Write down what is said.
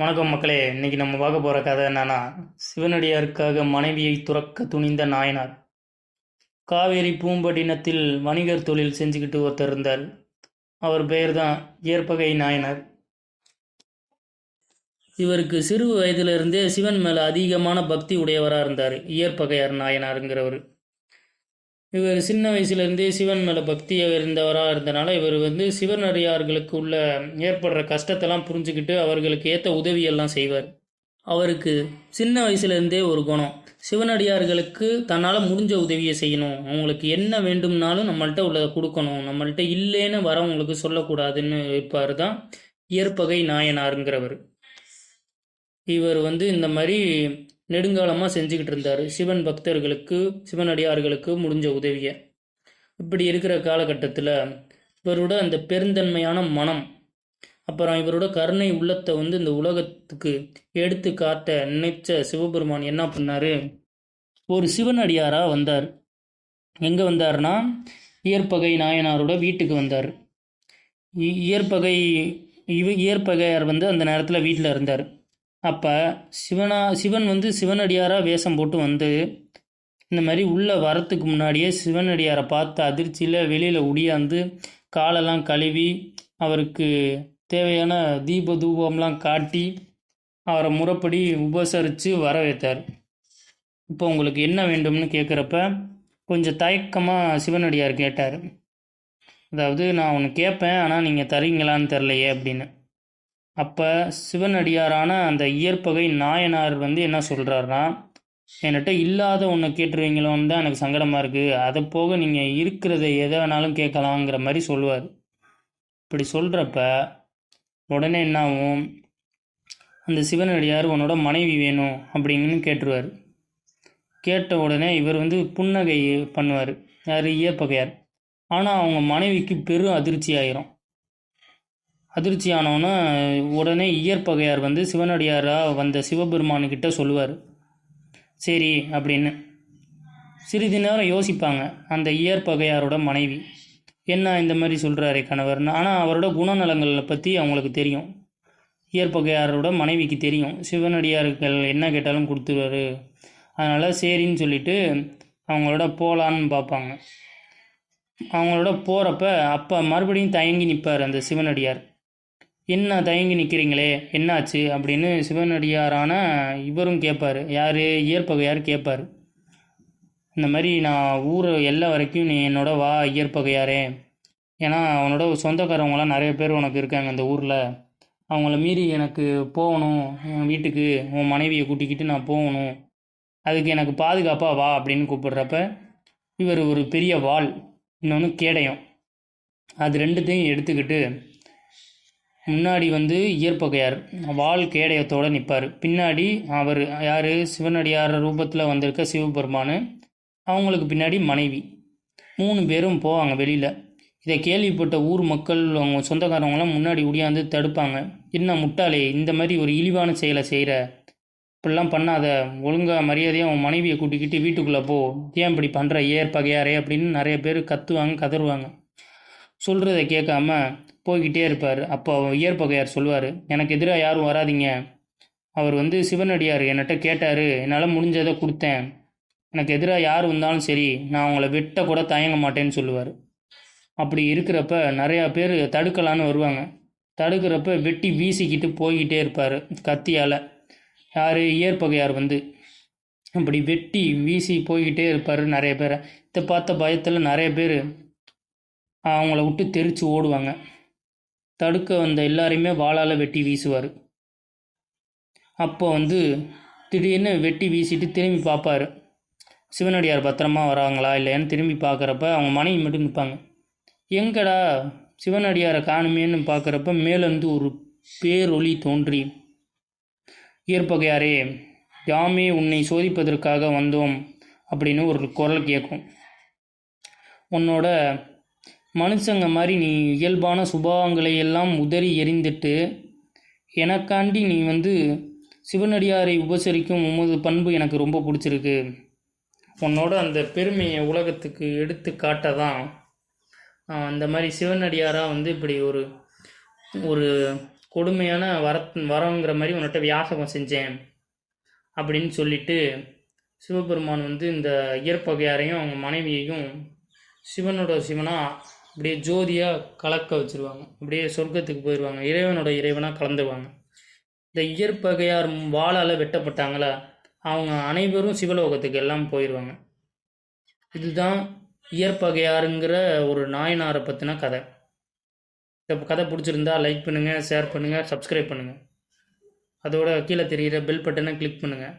வணக்கம் மக்களே இன்னைக்கு நம்ம பார்க்க போகிற கதை என்னன்னா சிவனடியாருக்காக மனைவியை துறக்க துணிந்த நாயனார். காவேரி பூம்பட்டினத்தில் வணிகர் தொழில் செஞ்சுக்கிட்டு ஒருத்தர் இருந்தார். அவர் பெயர் தான் ஏற்பகை நாயனார். இவருக்கு சிறு வயதிலிருந்தே சிவன் மேலே அதிகமான பக்தி உடையவராக இருந்தார் இயற்பகையார் நாயனாருங்கிறவர். இவர் சின்ன வயசுலேருந்தே சிவன் மேலே பக்தியாக இருந்தவராக இருந்தனால இவர் வந்து சிவனடியார்களுக்கு உள்ள ஏற்படுற கஷ்டத்தெல்லாம் புரிஞ்சுக்கிட்டு அவர்களுக்கு ஏற்ற உதவியெல்லாம் செய்வார். அவருக்கு சின்ன வயசுலேருந்தே ஒரு குணம். சிவனடியார்களுக்கு தன்னால் முடிஞ்ச உதவியை செய்யணும். அவங்களுக்கு என்ன வேண்டும்னாலும் நம்மள்ட்ட உள்ளதை கொடுக்கணும். நம்மள்ட்ட இல்லைன்னு வரவங்களுக்கு சொல்லக்கூடாதுன்னு இருப்பார் தான் இயற்பகை நாயனாருங்கிறவர். இவர் வந்து இந்த மாதிரி நெடுங்காலமாக செஞ்சுக்கிட்டு இருந்தார். சிவன் பக்தர்களுக்கு சிவனடியார்களுக்கு முடிஞ்ச உதவியை. இப்படி இருக்கிற காலகட்டத்தில் இவரோட அந்த பெருந்தன்மையான மனம் அப்புறம் இவரோட கருணை உள்ளத்தை வந்து இந்த உலகத்துக்கு எடுத்து காட்ட நினைச்ச சிவபெருமான் என்ன பண்ணார்? ஒரு சிவனடியாராக வந்தார். எங்கே வந்தார்னா இயற்பகை நாயனாரோட வீட்டுக்கு வந்தார். இ- இயற்பகை இவ இயற்பகையார் வந்து அந்த நேரத்தில் வீட்டில் இருந்தார். அப்போ சிவனா சிவன் வந்து சிவனடியாராக வேஷம் போட்டு வந்து இந்த மாதிரி உள்ளே வரத்துக்கு முன்னாடியே சிவனடியாரை பார்த்து அதிர்ச்சியில் வெளியில் உடியாந்து காலெல்லாம் கழுவி அவருக்கு தேவையான தீப தூபம்லாம் காட்டி அவரை முறைப்படி உபசரித்து வர வைத்தார் இப்போ உங்களுக்கு என்ன வேண்டும்னு கேட்குறப்ப கொஞ்சம் தயக்கமாக சிவனடியார் கேட்டார். அதாவது நான் ஒன்று கேட்பேன் ஆனால் நீங்கள் தரீங்களான்னு தெரிலையே அப்படின்னு. அப்போ சிவனடியாரான அந்த இயற்பகை நாயனார் வந்து என்ன சொல்கிறாருன்னா என்கிட்ட இல்லாத ஒன்று கேட்டுருவீங்களோன்னு தான் எனக்கு சங்கடமாக இருக்குது அதை போக நீங்கள் இருக்கிறத எதை வேணாலும் கேட்கலாங்கிற மாதிரி சொல்லுவார். இப்படி சொல்கிறப்ப உடனே என்னாகும் அந்த சிவனடியார் உன்னோட மனைவி வேணும் அப்படிங்கன்னு கேட்டுருவார். கேட்ட உடனே இவர் வந்து புன்னகை பண்ணுவார். யார்? இயற்பகையார். ஆனால் அவங்க மனைவிக்கு பெரும் அதிர்ச்சி ஆயிரும் அதிர்ச்சி ஆனவுடனே உடனே இயற்பகையார் வந்து சிவனடியாராக வந்த சிவபெருமானுக்கிட்ட சொல்லுவார். சரி அப்படின்னு. சிறிது நேரம் யோசிப்பாங்க அந்த இயற்பகையாரோட மனைவி. என்ன இந்த மாதிரி சொல்கிறாரே கணவர்னு. ஆனால் அவரோட குணநலங்களை பற்றி அவங்களுக்கு தெரியும். இயற்பகையாரோட மனைவிக்கு தெரியும். சிவனடியார்கள் என்ன கேட்டாலும் கொடுத்துருவாரு. அதனால் சரின்னு சொல்லிட்டு அவங்களோட போகலான்னு பார்ப்பாங்க. அவங்களோட போகிறப்ப அப்போ மறுபடியும் தயங்கி நிற்பார் அந்த சிவனடியார். என்ன தயங்கி நிற்கிறீங்களே என்னாச்சு? அப்படின்னு சிவனடியாரான இவரும் கேட்பார் யார்? இயற்பகையார் கேட்பார் இந்த மாதிரி நான் ஊர் எல்லா வரைக்கும் நீ என்னோட வா இயற்பகையாரே. ஏன்னா அவனோட சொந்தக்காரவங்களாம் நிறைய பேர் உனக்கு இருக்காங்க இந்த ஊரில். அவங்கள மீறி எனக்கு போகணும். என் வீட்டுக்கு உன் மனைவியை கூட்டிக்கிட்டு நான் போகணும். அதுக்கு எனக்கு பாதுகாப்பாக வா அப்படின்னு கூப்பிடுறப்ப இவர் ஒரு பெரிய வாள் இன்னொன்று கேடயம். அது ரெண்டுத்தையும் எடுத்துக்கிட்டு முன்னாடி வந்து இயற்பகையார் வாள் கேடயத்தோடு நிற்பார். பின்னாடி அவர் யார்? சிவனடியார் ரூபத்தில் வந்திருக்க சிவபெருமான். அவங்களுக்கு பின்னாடி மனைவி. மூணு பேரும் போவாங்க வெளியில். இதை கேள்விப்பட்ட ஊர் மக்கள் அவங்க சொந்தக்காரவங்களாம் முன்னாடி ஒடியாந்து தடுப்பாங்க. என்ன முட்டாளே இந்த மாதிரி ஒரு இழிவான செயலை செய்கிற இப்படிலாம் பண்ணாத. ஒழுங்காக மரியாதையாக அவன் மனைவியை கூட்டிக்கிட்டு வீட்டுக்குள்ளே போ. ஏன் இப்படி பண்ணுற ஏற்பகையாரே அப்படின்னு நிறைய பேர் கத்துவாங்க கதறுவாங்க. சொல்கிறத கேட்காம போய்கிட்டே இருப்பார். அப்போ இயற்பகையார் சொல்லுவார் எனக்கு எதிராக யாரும் வராதீங்க. அவர் வந்து சிவனடியார் என்கிட்ட கேட்டார். என்னால் முடிஞ்சதை கொடுத்தேன். எனக்கு எதிராக யார் வந்தாலும் சரி நான் அவங்கள வெட்ட கூட தயங்க மாட்டேன்னு சொல்லுவார். அப்படி இருக்கிறப்ப நிறையா பேர் தடுக்கலான்னு வருவாங்க. தடுக்கிறப்ப வெட்டி வீசிக்கிட்டு போய்கிட்டே இருப்பார் கத்தியால். யார்? இயற்பகையார் வந்து. அப்படி வெட்டி வீசி போய்கிட்டே இருப்பார் நிறைய பேரை. இதை பார்த்த பயத்தில் நிறைய பேர் அவங்கள விட்டு தெரித்து ஓடுவாங்க. தடுக்க வந்த எல்லாரையுமே வாளால் வெட்டி வீசுவார். அப்போ வந்து திடீர்னு வெட்டி வீசிட்டு திரும்பி பார்ப்பாரு சிவனடியார் பத்திரமா வராங்களா இல்லையான்னு திரும்பி பார்க்குறப்ப அவங்க மனைவி மட்டும் நிற்பாங்க எங்கடா சிவனடியாரை காணுமேன்னு பார்க்குறப்ப மேலேருந்து ஒரு பேரொளி தோன்றி இயற்பகையாரே யாமே உன்னை சோதிப்பதற்காக வந்தோம் அப்படின்னு ஒரு குரல் கேட்கும் உன்னோட மனுஷங்க மாதிரி நீ இயல்பான சுபாவங்களை எல்லாம் உதறி எறிந்துட்டு எனக்காண்டி நீ வந்து சிவனடியாரை உபசரிக்கும் உமது பண்பு எனக்கு ரொம்ப பிடிச்சிருக்கு. உன்னோட அந்த பெருமையை உலகத்துக்கு எடுத்து காட்ட தான் அந்த மாதிரி சிவனடியாராக வந்து இப்படி ஒரு ஒரு கொடுமையான வர வரங்கிற மாதிரி உன்கிட்ட வியாசகம் செஞ்சேன் அப்படின்னு சொல்லிட்டு சிவபெருமான் வந்து இந்த இயற்பகையாரையும் அவங்க மனைவியையும் சிவனோட சிவனாக அப்படியே ஜோதியாக கலக்க வச்சிருவாங்க. அப்படியே சொர்க்கத்துக்கு போயிடுவாங்க இறைவனோட இறைவனாக கலந்துருவாங்க இந்த இயற்பகையார் வாளால் வெட்டப்பட்டாங்களா? அவங்க அனைவரும் சிவலோகத்துக்கு எல்லாம் போயிடுவாங்க இதுதான் இயற்பகையாருங்கிற ஒரு நாயனாரை பற்றின கதை. இந்த கதை பிடிச்சிருந்தா லைக் பண்ணுங்கள் ஷேர் பண்ணுங்கள் சப்ஸ்கிரைப் பண்ணுங்கள் அதோட கீழே தெரிகிற பெல் பட்டனை கிளிக் பண்ணுங்கள்